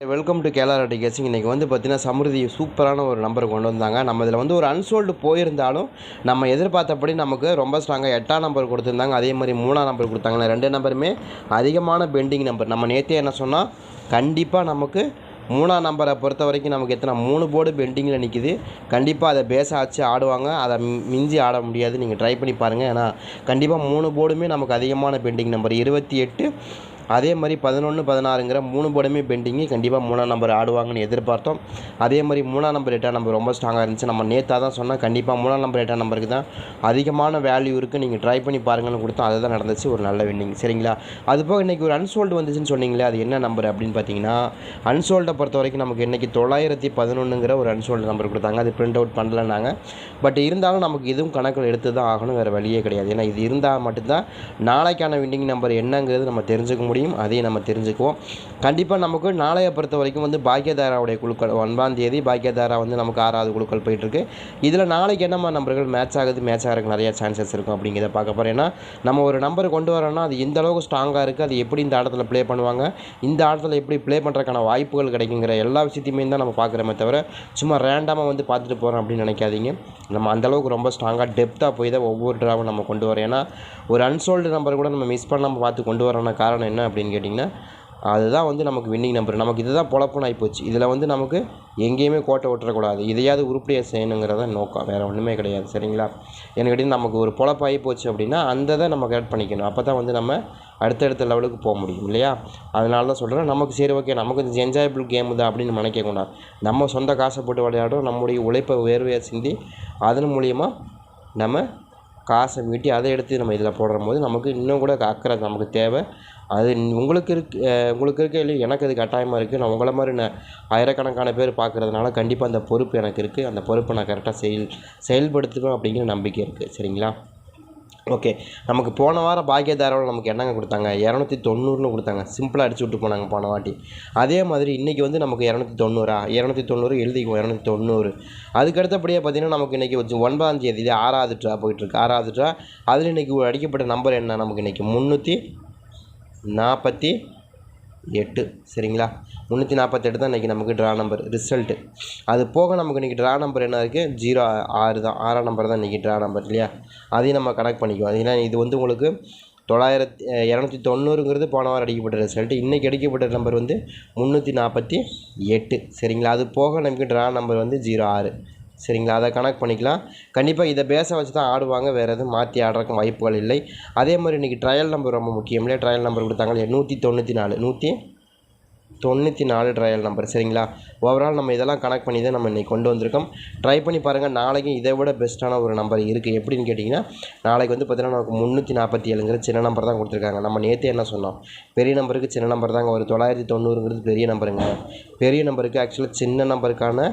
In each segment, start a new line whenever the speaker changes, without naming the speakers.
Welcome to கேலரா கேசிங் இன்றைக்கி வந்து பார்த்தீங்கன்னா சமிருதி சூப்பரான ஒரு நம்பர் கொண்டு வந்தாங்க. நம்ம இதில் வந்து ஒரு அன்சோல்டு போயிருந்தாலும் நம்ம எதிர்பார்த்தபடி நமக்கு ரொம்ப ஸ்ட்ராங்காக எட்டாம் நம்பர் கொடுத்துருந்தாங்க. அதே மாதிரி மூணாம் நம்பர் கொடுத்தாங்க ரெண்டு நம்பருமே அதிகமான பெண்டிங் நம்பர் நம்ம நேற்றே என்ன சொன்னால் கண்டிப்பாக நமக்கு மூணாம் நம்பரை பொறுத்த வரைக்கும் நமக்கு எத்தனை மூணு போர்டு பெண்டிங்கில் நிற்கிது கண்டிப்பாக அதை பேச ஆச்சு ஆடுவாங்க. அதை மிஞ்சி ஆட முடியாது. நீங்கள் ட்ரை பண்ணி பாருங்கள் ஏன்னா கண்டிப்பாக மூணு போர்டுமே நமக்கு அதிகமான பெண்டிங் நம்பர் இருபத்தி எட்டு அதே மாதிரி பதினொன்று பதினாறுங்கிற மூணு போர்டுமே பெண்டிங்கு கண்டிப்பாக மூணாம் நம்பர் ஆடுவாங்கன்னு எதிர்பார்த்தோம். அதே மாதிரி மூணாம் நம்பர் எட்டாம் நம்பர் ரொம்ப ஸ்ட்ராங்காக இருந்துச்சு. நம்ம நேத்தாக தான் சொன்னால் கண்டிப்பாக மூணாம் நம்பர் எட்டாம் நம்பருக்கு தான் அதிகமான வேல்யூ இருக்குது நீங்கள் ட்ரை பண்ணி பாருங்கன்னு கொடுத்தோம். அதுதான் நடந்துச்சு. ஒரு நல்ல வின்னிங் சரிங்களா? அது போக இன்றைக்கி ஒரு அன்சோல்டு வந்துச்சுன்னு சொன்னீங்களே அது என்ன நம்பர் அப்படின்னு பார்த்தீங்கன்னா அன்சோல்டை பொறுத்த வரைக்கும் நமக்கு இன்றைக்கி தொள்ளாயிரத்தி பதினொன்றுங்கிற ஒரு அன்சோல்டு நம்பர் கொடுத்தாங்க. அது பிரிண்ட் அவுட் பண்ணலனாங்க பட் இருந்தாலும் நமக்கு இதுவும் கணக்கில் எடுத்து தான் ஆகணும் வேறு வழியே கிடையாது. ஏன்னா இது இருந்தால் மட்டும்தான் நாளைக்கான வின்னிங் நம்பர் என்னங்கிறது நம்ம தெரிஞ்சுக்க முடியும். அதையும் நம்ம தெரிஞ்சுக்குவோம். கண்டிப்பாக நமக்கு நாளைய பொறுத்த வரைக்கும் வந்து பாக்கியதாராவுடைய குழுக்கள் ஒன்பதாம் தேதி பாக்கியதாரா வந்து நமக்கு ஆறாவது குழுக்கள் போயிட்டுருக்கு. இதில் நாளைக்கு என்னம்மா நம்பர்கள் மேட்ச் ஆகுது மேட்ச் ஆகிறதுக்கு நிறையா சான்சஸ் இருக்கும் அப்படிங்கிறத பார்க்க போகிறோம் ஏன்னா நம்ம ஒரு நம்பர் கொண்டு வரோம்னா அது எந்த அளவுக்கு ஸ்ட்ராங்காக இருக்குது அது எப்படி இந்த ஆட்டத்தில் ப்ளே பண்ணுவாங்க இந்த ஆட்டத்தில் எப்படி ப்ளே பண்ணுறதுக்கான வாய்ப்புகள் கிடைக்குங்கிற எல்லா விஷயத்தையுமே தான் நம்ம பார்க்குறோமே தவிர சும்மா ரேண்டமாக வந்து பார்த்துட்டு போகிறோம் அப்படின்னு நினைக்காதீங்க. நம்ம அந்தளவுக்கு ரொம்ப ஸ்ட்ராங்காக டெப்த்தாக போய் தான் ஒவ்வொரு ட்ராவும் நம்ம கொண்டு வரோம். ஏன்னா ஒரு அன்சோல்டு நம்பர் கூட நம்ம மிஸ் பண்ணாமல் பார்த்து கொண்டு வரோன்னா காரணம் என்ன அப்படின்னு கேட்டிங்கன்னா அதுதான் வந்து நமக்கு வின்னிங் நம்பர் நமக்கு இதுதான் பொழப்புன்னு ஆகிப்போச்சு இதில் வந்து நமக்கு எங்கேயுமே கோட்டை விட்டுறக்கூடாது இதையாவது உருப்படியாக செய்யணுங்கிறத நோக்கம். வேறு ஒன்றுமே கிடையாது. சரிங்களா? எனக்கு கேட்டிங்கன்னா நமக்கு ஒரு பொழப்பாகி போச்சு அப்படின்னா அந்த இதை நம்ம கரெக்ட் பண்ணிக்கணும். அப்போ தான் வந்து நம்ம அடுத்தடுத்த லெவலுக்கு போக முடியும். இல்லையா? அதனால தான் சொல்கிறேன் நமக்கு சரி ஓகே நமக்கு இது என்ஜாயபிள் கேம் தான் அப்படின்னு நினைக்கக்கூடாது நம்ம சொந்த காசை போட்டு விளையாடுறோம். நம்முடைய உழைப்பை வேர்வையாக சிந்தி அதன் மூலியமாக நம்ம காசை மீட்டி அதை எடுத்து நம்ம இதில் போடுற போது நமக்கு இன்னும் கூட அக்கறை நமக்கு தேவை. அது உங்களுக்கு இருக்க உங்களுக்கு இருக்க இல்லை எனக்கு அது கட்டாயமாக இருக்குது நான் உங்களை மாதிரி நான் ஆயிரக்கணக்கான பேர் பார்க்குறதுனால கண்டிப்பாக அந்த பொறுப்பு எனக்கு இருக்குது அந்த பொறுப்பை நான் கரெக்டாக செயல் செயல்படுத்துவேன் அப்படிங்கிற நம்பிக்கை இருக்குது சரிங்களா? ஓகே. நமக்கு போன வாரம் பாக்கியதாராவில் நமக்கு என்னங்க கொடுத்தாங்க? இரநூத்தி தொண்ணூறுன்னு கொடுத்தாங்க. சிம்பிளாக அடிச்சு விட்டு போனாங்க போன வாட்டி. அதே மாதிரி இன்றைக்கி வந்து நமக்கு இரநூத்தி தொண்ணூறா இரநூத்தி தொண்ணூறு எழுதிக்குவோம் இரநூத்தி தொண்ணூறு அதுக்கு அடுத்தபடியாக பார்த்தீங்கன்னா நமக்கு இன்றைக்கி வச்சு ஒன்பதாம் தேதி ஆறாவது ட்ரா போயிட்டுருக்கு ஆறாவது ட்ரா. அதில் இன்றைக்கி அடிக்கப்பட்ட நம்பர் என்ன நமக்கு இன்றைக்கி முந்நூற்றி நாற்பத்தி எட்டு சரிங்களா? முந்நூற்றி நாற்பத்தெட்டு தான் இன்றைக்கி நமக்கு ட்ரா நம்பர் ரிசல்ட்டு அது போக நமக்கு இன்றைக்கி ட்ரா நம்பர் என்ன இருக்குது ஜீரோ ஆறு தான். ஆறாம் நம்பர் தான் இன்றைக்கி ட்ரா நம்பர் இல்லையா? அதையும் நம்ம கனெக்ட் பண்ணிக்குவோம். ஏன்னா இது வந்து உங்களுக்கு தொள்ளாயிரத்தி இரநூத்தி தொண்ணூறுங்கிறது போன வாரம் அடிக்கப்பட்ட ரிசல்ட் இன்றைக்கி அடிக்கப்பட்ட நம்பர் வந்து முந்நூற்றி நாற்பத்தி எட்டு சரிங்களா? அது போக நமக்கு ட்ரா நம்பர் வந்து ஜீரோ ஆறு. சரிங்களா? அதை கனெக்ட் பண்ணிக்கலாம். கண்டிப்பாக இதை பேச வச்சு தான் ஆடுவாங்க. வேறு எதுவும் மாற்றி ஆடுறதுக்கு வாய்ப்புகள் இல்லை. அதே மாதிரி இன்றைக்கி ட்ரையல் நம்பர் ரொம்ப முக்கியம் இல்லையா? ட்ரையல் நம்பர் கொடுத்தாங்க நூற்றி தொண்ணூற்றி நாலு நூற்றி தொண்ணூற்றி நாலு ட்ரையல் நம்பர் சரிங்களா? ஓவரால் நம்ம இதெல்லாம் கனெக்ட் பண்ணி தான் நம்ம இன்றைக்கி கொண்டு வந்திருக்கோம். ட்ரை பண்ணி பாருங்கள் நாளைக்கும் இதை விட பெஸ்ட்டான ஒரு நம்பர் இருக்குது எப்படின்னு கேட்டிங்கன்னா நாளைக்கு வந்து பார்த்திங்கன்னா நமக்கு முந்நூற்றி நாற்பத்தி ஏழுங்கிற சின்ன நம்பர் தான் கொடுத்துருக்காங்க. நம்ம நேற்று என்ன சொன்னோம்? பெரிய நம்பருக்கு சின்ன நம்பர் தாங்க ஒரு தொள்ளாயிரத்தி தொண்ணூறுங்கிறது பெரிய நம்பருங்க பெரிய நம்பருக்கு ஆக்சுவலாக சின்ன நம்பருக்கான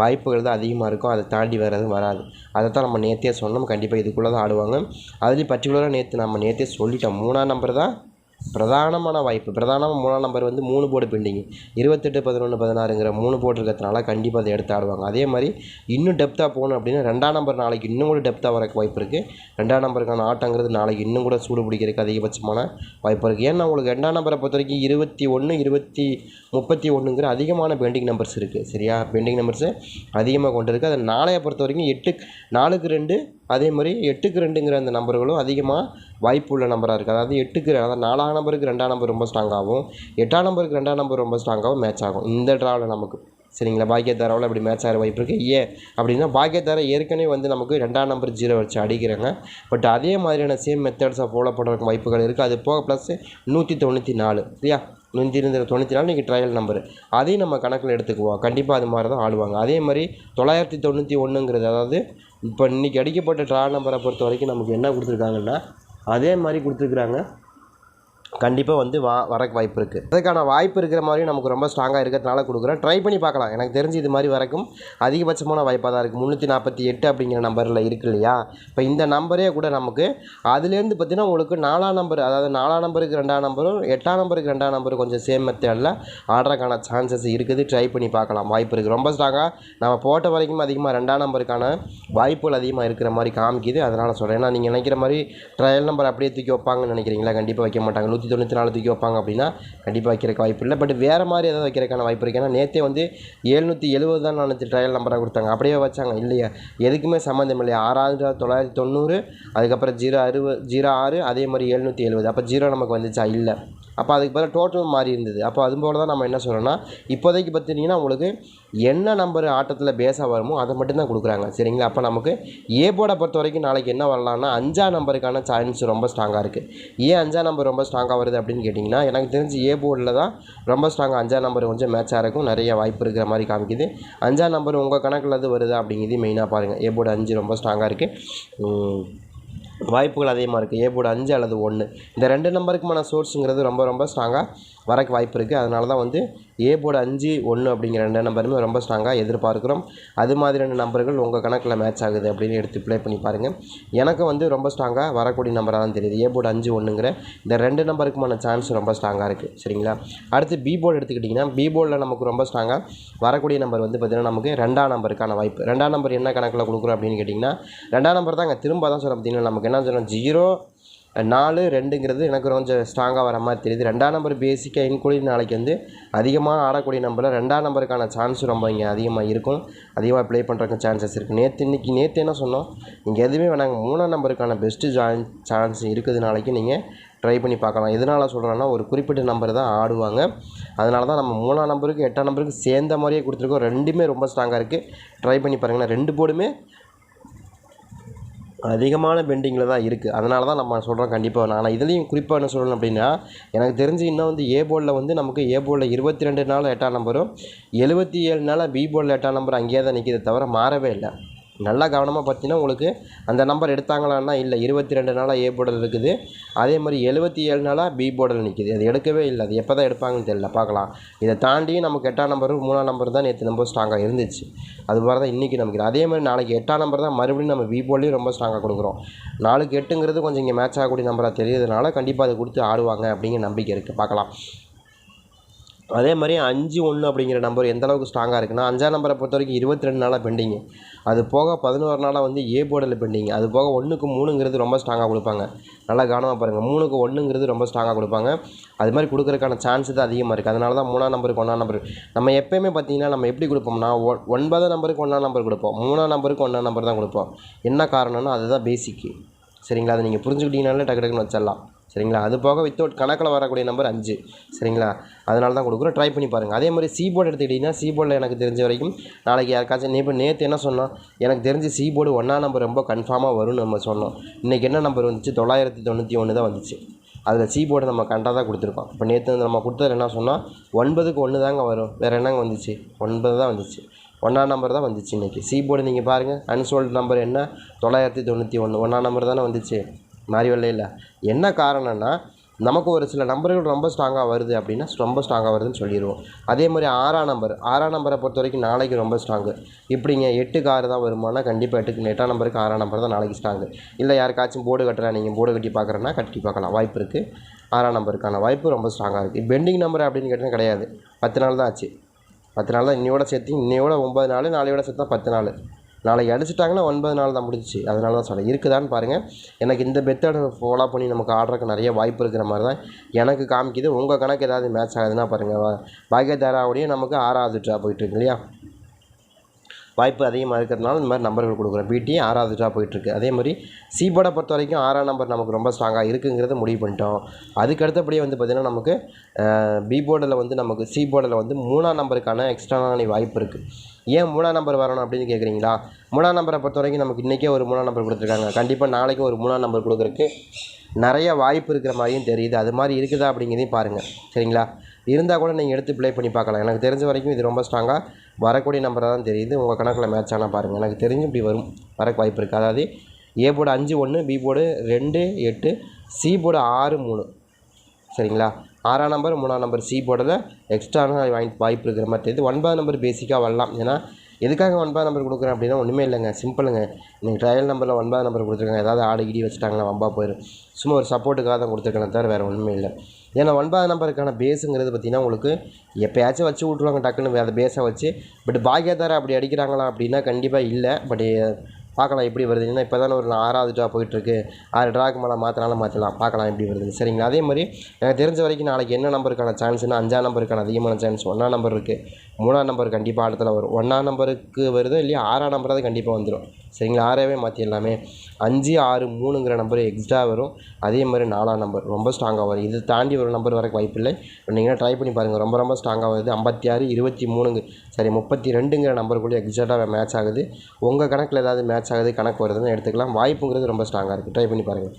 வாய்ப்புகள் தான் அதிகமாக இருக்கும். அதை தாண்டி வேறு எதுவும் வராது. அதை தான் நம்ம நேற்றே சொன்னோம். கண்டிப்பாக இதுக்குள்ளே தான் ஆடுவாங்க. அதுலேயும் பர்டிகுலராக நேற்று நம்ம நேற்றே சொல்லிட்டோம். மூணாம் நம்பர் தான் பிரதானமான வாய்ப்பு. பிரதானமாக மூணாம் நம்பர் வந்து மூணு போர்டு பெண்டிங் இருபத்தெட்டு பதினொன்று பதினாறுங்கிற மூணு போர்டு இருக்கிறதுனால கண்டிப்பாக அதை எடுத்து ஆடுவாங்க. அதே மாதிரி இன்னும் டெப்த்தாக போகணும் அப்படின்னா ரெண்டாம் நம்பர் நாளைக்கு இன்னும் கூட டெப்த்தாக வரக்கு வாய்ப்பு இருக்குது ரெண்டாம் நம்பருக்கான ஆட்டங்கிறது நாளைக்கு இன்னும் கூட சூடு பிடிக்கிறதுக்கு அதிகபட்சமான வாய்ப்பு இருக்குது ஏன்னா உங்களுக்கு ரெண்டாம் நம்பரை பொறுத்த வரைக்கும் இருபத்தி ஒன்று இருபத்தி முப்பத்தி ஒன்றுங்கிற அதிகமான பெண்டிங் நம்பர்ஸ் இருக்குது சரியா? பெண்டிங் நம்பர்ஸு அதிகமாக கொண்டு இருக்குது அதை நாளையை பொறுத்த வரைக்கும் எட்டு நாலுக்கு ரெண்டு அதே மாதிரி எட்டுக்கு ரெண்டுங்கிற அந்த நம்பர்களும் அதிகமாக வாய்ப்பு உள்ள நம்பராக இருக்குது அதாவது எட்டுக்கு அதாவது நாலாம் நம்பருக்கு ரெண்டாம் நம்பர் ரொம்ப ஸ்ட்ராங்காகவும் எட்டாம் நம்பருக்கு ரெண்டாம் நம்பர் ரொம்ப ஸ்ட்ராங்காகவும் மேட்ச் ஆகும். இந்த ட்ராவில் நமக்கு. சரிங்களா? பாக்கியத்தாராவில் இப்படி மேட்ச் ஆகிற வாய்ப்பு இருக்குது ஏன்? அப்படின்னா பாக்கியதாரா ஏற்கனவே வந்து நமக்கு ரெண்டாம் நம்பர் ஜீரோ வச்சு அடிக்கிறாங்க. பட் அதே மாதிரியான சேம் மெத்தட்ஸை ஃபாலோ பண்ணுறதுக்கு வாய்ப்புகள் இருக்குது அது போக ப்ளஸ் நூற்றி தொண்ணூற்றி நாலு. சரியா? நூற்றி இருந்த தொண்ணூற்றி நாலு இன்றைக்கி ட்ரையல் நம்பர் அதையும் நம்ம கணக்கில் எடுத்துக்குவோம். கண்டிப்பாக அது மாதிரி தான் ஆடுவாங்க. அதே மாதிரி தொள்ளாயிரத்தி தொண்ணூற்றி ஒன்றுங்கிறது அதாவது இப்போ இன்றைக்கி அடிக்கப்பட்ட ட்ரா நம்பரை பொறுத்த வரைக்கும் நமக்கு என்ன கொடுத்துருக்காங்கன்னா அதே மாதிரி கொடுத்துருக்குறாங்க. கண்டிப்பாக வந்து வா வரக்கு வாய்ப்பு இருக்குது அதுக்கான வாய்ப்பு இருக்கிற மாதிரி நமக்கு ரொம்ப ஸ்ட்ராங்காக இருக்கிறதுனால கொடுக்குறேன். ட்ரை பண்ணி பார்க்கலாம். எனக்கு தெரிஞ்சு இது மாதிரி வரைக்கும் அதிகபட்சமான வாய்ப்பாக தான் இருக்குது முந்நூற்றி நாற்பத்தி எட்டு அப்படிங்கிற நம்பரில் இருக்கு இல்லையா? இப்போ இந்த நம்பரே கூட நமக்கு அதுலேருந்து பார்த்தீங்கன்னா உங்களுக்கு நாலாம் நம்பர் அதாவது நாலாம் நம்பருக்கு ரெண்டாம் நம்பரும் எட்டாம் நம்பருக்கு ரெண்டாம் நம்பரும் கொஞ்சம் சேம் மெத்தடில் ஆடுறதுக்கான சான்சஸ் இருக்குது. ட்ரை பண்ணி பார்க்கலாம். வாய்ப்பு இருக்குது ரொம்ப ஸ்ட்ராங்காக நம்ம போட்ட வரைக்கும் அதிகமாக ரெண்டாம் நம்பருக்கான வாய்ப்புகள் அதிகமாக இருக்கிற மாதிரி காமிக்குது. அதனால் சொல்கிறேன் ஏன்னா நீங்கள் நினைக்கிற மாதிரி ட்ரையல் நம்பர் அப்படியே தூக்கி வைப்பாங்கன்னு நினைக்கிறீங்களா? கண்டிப்பாக வைக்க மாட்டாங்க. நூற்றி தொண்ணூற்றி நாலு தூக்கி வைப்பாங்க அப்படின்னா கண்டிப்பாக வைக்கிறக்கு வாய்ப்பு இல்லை. பட் வேறு மாதிரி ஏதாவது வைக்கிறதுக்கான வாய்ப்பு இருக்குது ஏன்னா நேற்றே வந்து எழுநூற்றி எழுபது தான் நினச்சி ட்ரையல் நம்பராக கொடுத்தாங்க. அப்படியே வச்சாங்க. இல்லையா. எதுக்குமே சம்மந்தம் இல்லையா. ஆறாயிரத்தி தொள்ளாயிரத்தி தொண்ணூறு அதுக்கப்புறம் ஜீரோ அறுபது ஜீரோ ஆறு அதே மாதிரி எழுநூற்றி எழுபது. அப்போ ஜீரோ நமக்கு வந்துச்சா? இல்லை. அப்போ அதுக்கு பதிலாக டோட்டல் மாறி இருந்தது. அப்போ அது போல தான் நம்ம என்ன சொல்கிறோன்னா இப்போதைக்கு பார்த்தீங்கன்னா உங்களுக்கு என்ன நம்பர் ஆட்டத்தில் பேஸாக வருமோ அதை மட்டும்தான் கொடுக்குறாங்க. சரிங்களா? அப்போ நமக்கு ஏ போர்டை பொறுத்த வரைக்கும் நாளைக்கு என்ன வரலாம்னா அஞ்சா நம்பருக்கான சான்ஸ் ரொம்ப ஸ்ட்ராங்காக இருக்குது ஏன் அஞ்சா நம்பர் ரொம்ப ஸ்ட்ராங்காக வருது அப்படின்னு கேட்டிங்கன்னா எனக்கு தெரிஞ்சு ஏ போர்டில் தான் ரொம்ப ஸ்ட்ராங்காக அஞ்சா நம்பர் கொஞ்சம் மேட்சாக இருக்கும். நிறைய வாய்ப்பு இருக்கிற மாதிரி காமிக்குது. அஞ்சா நம்பர் உங்கள் கணக்கில் அது வருதா அப்படிங்கிறது மெயினாக பாருங்கள் ஏ போர்டு அஞ்சு ரொம்ப ஸ்ட்ராங்காக இருக்குது வாய்ப்புகள் அதிகமாக இருக்குது ஏ போர்டு அஞ்சு அல்லது ஒன்று இந்த ரெண்டு நம்பருக்குமான சோர்ஸுங்கிறது ரொம்ப ரொம்ப ஸ்ட்ராங்காக வரக்கு வாய்ப்பு இருக்குது அதனால தான் வந்து ஏ போர்டு அஞ்சு ஒன்று அப்படிங்கிற ரெண்டு நம்பருமே ரொம்ப ஸ்ட்ராங்காக எதிர்பார்க்குறோம். அது மாதிரியான நம்பர்கள் உங்கள் கணக்கில் மேட்ச் ஆகுது அப்படின்னு எடுத்து ப்ளே பண்ணி பாருங்கள் எனக்கு வந்து ரொம்ப ஸ்ட்ராங்காக வரக்கூடிய நம்பராக தான் தெரியுது. ஏ போர்டு அஞ்சு ஒன்றுங்கிற இந்த ரெண்டு நம்பருக்குமான சான்ஸ் ரொம்ப ஸ்ட்ராங்காக இருக்குது சரிங்களா? அடுத்து பி போர்டு எடுத்துக்கிட்டிங்கன்னா பி போர்டில் நமக்கு ரொம்ப ஸ்ட்ராங்காக வரக்கூடிய நம்பர் வந்து பார்த்திங்கன்னா நமக்கு ரெண்டாம் நம்பருக்கான வாய்ப்பு. ரெண்டாம் நம்பர் என்ன கணக்கில் கொடுக்குறோம் அப்படின்னு கேட்டிங்கன்னா ரெண்டாம் நம்பர் தான் அங்கே திரும்ப தான் சொல்ல பார்த்தீங்கன்னா நமக்கு என்ன சொல்லணும் ஜீரோ நாலு ரெண்டுங்கிறது எனக்கு கொஞ்சம் ஸ்ட்ராங்காக வர மாதிரி தெரியுது. ரெண்டாம் நம்பர் பேசிக்காக இன்குலிங் நாளைக்கு வந்து அதிகமாக ஆடக்கூடிய நம்பரில் ரெண்டாம் நம்பருக்கான சான்ஸ் ரொம்ப இங்கே அதிகமாக இருக்கும். அதிகமாக ப்ளே பண்ணுறதுக்கு சான்சஸ் இருக்குது நேற்று இன்றைக்கி நேற்று என்ன சொன்னோம்? நீங்கள் எதுவுமே வேணாங்க. மூணாம் நம்பருக்கான பெஸ்ட்டு ஜாயின் சான்ஸ் இருக்குது நாளைக்கு. நீங்கள் ட்ரை பண்ணி பார்க்கலாம். எதனால் சொல்கிறேன்னா ஒரு குறிப்பிட்ட நம்பர் தான் ஆடுவாங்க. அதனால தான் நம்ம மூணாம் நம்பருக்கு எட்டாம் நம்பருக்கு சேர்ந்த மாதிரியே கொடுத்துருக்கோம். ரெண்டுமே ரொம்ப ஸ்ட்ராங்காக இருக்குது ட்ரை பண்ணி பாருங்களேன். ரெண்டு போர்டுமே அதிகமான பெண்டிங்கில் தான் இருக்குது அதனால தான் நம்ம சொல்கிறோம் கண்டிப்பாக நான் ஆனால் இதுலேயும் குறிப்பாக என்ன சொல்லணும் அப்படின்னா எனக்கு தெரிஞ்சு இன்னும் வந்து ஏ போர்டில் வந்து நமக்கு ஏ போர்டில் இருபத்தி ரெண்டு நாள் எட்டாம் நம்பரும் எழுபத்தி ஏழு நாள் பி போர்டில் எட்டாம் நம்பர் அங்கேயே தான் நிற்கிது தவிர மாறவே இல்லை. நல்லா கவனமாக பார்த்தீங்கன்னா உங்களுக்கு அந்த நம்பர் எடுத்தாங்களான்னா இல்லை இருபத்தி ரெண்டு நாளாக ஏ போர்டில் இருக்குது. அதே மாதிரி எழுபத்தி ஏழு நாளாக பி போர்டில் நிற்கிது அது எடுக்கவே இல்லை. அது எப்போ தான் எடுப்பாங்கன்னு தெரியல. பார்க்கலாம். இதை தாண்டி நமக்கு எட்டாம் நம்பரும் மூணாம் நம்பர் தான் நேற்று ரொம்ப ஸ்ட்ராங்காக இருந்துச்சு. அது மாதிரி தான் இன்றைக்கி நமக்கு அதே மாதிரி நாளைக்கு எட்டாம் நம்பர் தான் மறுபடியும் நம்ம பி போர்ட்லேயும் ரொம்ப ஸ்ட்ராங்காக கொடுக்குறோம். நாளுக்கு எட்டுங்கிறது கொஞ்சம் இங்கே மேட்ச் ஆகக்கூடிய நம்பராக தெரியறதுனால கண்டிப்பாக அதை கொடுத்து ஆடுவாங்க அப்படிங்கிற நம்பிக்கை இருக்குது பார்க்கலாம். அதே மாதிரி அஞ்சு ஒன்று அப்படிங்கிற நம்பர் எந்த அளவுக்கு ஸ்ட்ராங்காக இருக்குன்னா அஞ்சாம் நம்பரை பொறுத்த வரைக்கும் இருபத்தி ரெண்டு நாளாக பெண்டிங்கு அது போக பதினோரு நாளாக வந்து ஏ போர்டில் பெண்டிங் அது போக ஒன்றுக்கு மூணுங்கிறது ரொம்ப ஸ்ட்ராங்காக கொடுப்பாங்க. நல்லா கவனமாக பாருங்கள் மூணுக்கு ஒன்றுங்கிறது ரொம்ப ஸ்ட்ராங்காக கொடுப்பாங்க. அது மாதிரி கொடுக்குறதுக்கான சான்ஸ் தான் அதிகமாக இருக்குது அதனால தான் மூணாம் நம்பருக்கு ஒன்றாம் நம்பர் நம்ம எப்போயுமே பார்த்தீங்கன்னா நம்ம எப்படி கொடுப்போம்னா ஒ ஒன்பதாம் நம்பருக்கு ஒன்றாம் நம்பர் கொடுப்போம். மூணாம் நம்பருக்கு ஒன்றாம் நம்பர் தான் கொடுப்போம். என்ன காரணம்னா அதுதான் பேசிக்கு சரிங்களா? அதை நீங்கள் புரிஞ்சுக்கிட்டீங்கனாலே டக்கு டக்குன்னு வச்சிடலாம். சரிங்களா? அது போக வித்தவுட் கணக்கில் வரக்கூடிய நம்பர் அஞ்சு. சரிங்களா? அதனால தான் கொடுக்குறோம். ட்ரை பண்ணி பாருங்கள் அதே மாதிரி சி போர்டு எடுத்துக்கிட்டிங்கன்னா சி போர்டில் எனக்கு தெரிஞ்ச வரைக்கும் நாளைக்கு யாருக்காச்சும் இப்போ நேற்று என்ன சொன்னோம்? எனக்கு தெரிஞ்சு சி போர்டு ஒன்றா நம்பர் ரொம்ப கன்ஃபார்மாக வரும்னு நம்ம சொன்னோம். இன்றைக்கி என்ன நம்பர் வந்துச்சு? தொள்ளாயிரத்தி தொண்ணூற்றி ஒன்று தான் வந்துச்சு. அதில் சீ போர்டு நம்ம கண்டாக தான் கொடுத்துருக்கோம். இப்போ நேற்று நம்ம கொடுத்தது என்ன சொன்னால் ஒன்பதுக்கு ஒன்று தாங்க வரும். வேறு என்னங்க வந்துச்சு? ஒன்பது தான் வந்துச்சு. ஒன்றாம் நம்பர் தான் வந்துச்சு இன்றைக்கி சி போர்டு நீங்கள் பாருங்கள் அன்சோல்டு நம்பர் என்ன? தொள்ளாயிரத்தி தொண்ணூற்றி ஒன்று ஒன்றாம் நம்பர் தானே வந்துச்சு. மாறி இல்லை என்ன காரணம்னா நமக்கு ஒரு சில நம்பர்கள் ரொம்ப ஸ்ட்ராங்காக வருது அப்படின்னா ரொம்ப ஸ்ட்ராங்காக வருதுன்னு சொல்லிடுவோம் அதே மாதிரி ஆறாம் நம்பர் ஆறாம் நம்பரை பொறுத்த வரைக்கும் நாளைக்கு ரொம்ப ஸ்ட்ராங்கு இப்படிங்க எட்டுக்கு ஆறு தான் வருமானா கண்டிப்பாக எட்டுக்கு எட்டாம் நம்பருக்கு ஆறாம் நம்பர் தான் நாளைக்கு ஸ்ட்ராங்கு இல்லை யாருக்காச்சும் போர்டு கட்டுறா நீங்கள் போர்டு கட்டி பார்க்குறேன்னா கட்டி பார்க்கலாம் வாய்ப்பு இருக்குது ஆறாம் நம்பருக்கான வாய்ப்பு ரொம்ப ஸ்ட்ராங்காக இருக்குது பெண்டிங் நம்பர் அப்படின்னு கேட்டால் கிடையாது. பத்து நாள் தான் ஆச்சு. பத்து நாள் தான் இன்னையோட சேர்த்து இன்னையோட ஒம்பது நாள் நாளையோட சேர்த்தா பத்து நாள். நாளைக்கு அடிச்சிட்டாங்கன்னா ஒன்பது நாள் தான் முடிஞ்சிச்சு. அதனால தான் சொல்கிறேன் இருக்குதான்னு பாருங்கள் எனக்கு இந்த மெத்தடை ஃபாலோ பண்ணி நமக்கு ஆடுறதுக்கு நிறைய வாய்ப்பு இருக்கிற மாதிரி தான் எனக்கு காமிக்குது. உங்கள் கணக்கு ஏதாவது மேட்ச் ஆகுதுன்னா பாருங்கள் பாக்கியதாராவுடைய நமக்கு ஆறாவது ட்ரா போயிட்டுருக்கு இல்லையா? வாய்ப்பு அதிகமாக இருக்கிறதுனால இந்த மாதிரி நம்பர்கள் கொடுக்குறோம். பிடி ஆறாவது ட்ரா போயிட்டுருக்கு. அதே மாதிரி சி போர்டை பொறுத்த வரைக்கும் ஆறாம் நம்பர் நமக்கு ரொம்ப ஸ்ட்ராங்காக இருக்குங்கிறத முடிவு பண்ணிட்டோம். அதுக்கு அடுத்தபடியே வந்து பார்த்திங்கன்னா நமக்கு பி போர்டில் வந்து நமக்கு சி போர்டில் வந்து மூணாம் நம்பருக்கான எக்ஸ்ட்ரான வாய்ப்பு இருக்குது ஏன் மூணாம் நம்பர் வரணும் அப்படின்னு கேட்குறீங்களா மூணாம் நம்பரை பொறுத்த வரைக்கும் நமக்கு இன்றைக்கே ஒரு மூணாம் நம்பர் கொடுத்துருக்காங்க. கண்டிப்பாக நாளைக்கு ஒரு மூணாம் நம்பர் கொடுக்குறதுக்கு நிறைய வாய்ப்பு இருக்கிற மாதிரியும் தெரியுது. அது மாதிரி இருக்குதா அப்படிங்கிறதையும் பாருங்கள் சரிங்களா? இருந்தால் கூட நீங்கள் எடுத்து ப்ளே பண்ணி பார்க்கலாம். எனக்கு தெரிஞ்ச வரைக்கும் இது ரொம்ப ஸ்ட்ராங்காக வரக்கூடிய நம்பராக தான் தெரியுது. உங்கள் கணக்கில் மேட்ச் ஆனால் பாருங்கள் எனக்கு தெரிஞ்சு இப்படி வரும். வரக்கு வாய்ப்பு இருக்குது அதாவது ஏ போர்டு அஞ்சு ஒன்று பி போர்டு ரெண்டு எட்டு சி போர்டு ஆறு மூணு. சரிங்களா? ஆறாம் நம்பர் மூணாம் நம்பர் சி போர்டில் எக்ஸ்ட்ரான வாங்கி வாய்ப்பு இருக்கிற மாதிரி தெரியுது. ஒன்பதாம் நம்பர் பேசிக்காக வரலாம். ஏன்னா எதுக்காக ஒன்பதாம் நம்பர் கொடுக்குறேன் அப்படின்னா ஒன்றுமே இல்லைங்க. சிம்பிளுங்க நீங்கள் ட்ரையல் நம்பரில் ஒன்பதாம் நம்பர் கொடுத்துருக்காங்க. ஏதாவது ஆடு கிடி வச்சுட்டாங்களா வம்பா போயிடும் சும்மா ஒரு சப்போர்ட்டுக்காக தான் கொடுத்துருக்கேன் தவிர வேறு ஒன்றுமே இல்லை. ஏன்னா ஒன்பதாம் நம்பருக்கான பேஸுங்கிறது பார்த்திங்கன்னா உங்களுக்கு எப்போயாச்சும் வச்சு விட்ருவாங்க டக்குன்னு அந்த பேஸை வச்சு. பட் பாக்கியதாரா அப்படி அடிக்கிறாங்களா அப்படின்னா கண்டிப்பாக இல்லை. பட் பார்க்கலாம் எப்படி வருது ஏன்னா இப்போ தானே ஒரு ஆறாவது ட்ரா போயிட்டுருக்கு. ஆறு ட்ராக்கு மேலே மாற்றினாலும் மாற்றலாம் பார்க்கலாம் எப்படி வருது சரிங்களா? அதே மாதிரி எனக்கு தெரிஞ்ச வரைக்கும் நாளைக்கு என்ன நம்பருக்கான சான்ஸ்னால் அஞ்சாம் நம்பருக்கான அதிகமான சான்ஸ் ஒன்றாம் நம்பர் இருக்குது மூணாம் நம்பர் கண்டிப்பாக இடத்துல வரும். ஒன்றாம் நம்பருக்கு வருதோ இல்லையா ஆறாம் நம்பராவது கண்டிப்பாக வந்துடும் சரிங்களா? ஆறாவே மாற்றிடலாமே அஞ்சு ஆறு மூணுங்கிற நம்பர் எக்ஸ்ட்ரா வரும். அதே மாதிரி நாலாம் நம்பர் ரொம்ப ஸ்ட்ராங்காக வரும். இது தாண்டி ஒரு நம்பர் வரக்கு வாய்ப்பில்லை நீங்கள் ட்ரை பண்ணி பாருங்கள் ரொம்ப ரொம்ப ஸ்ட்ராங்காக வருது. ஐம்பத்தி ஆறு இருபத்தி மூணுங்க சரி முப்பத்தி ரெண்டுங்கிற நம்பருக்குள்ளே எக்ஸாக்டாக மேட்ச் ஆகுது. உங்கள் கணக்கில் ஏதாவது மேட்ச் ஆகுது கணக்கு வருதுன்னு எடுத்துக்கலாம். வாய்ப்புங்கிறது ரொம்ப ஸ்ட்ராங்காக இருக்குது ட்ரை பண்ணி பாருங்கள்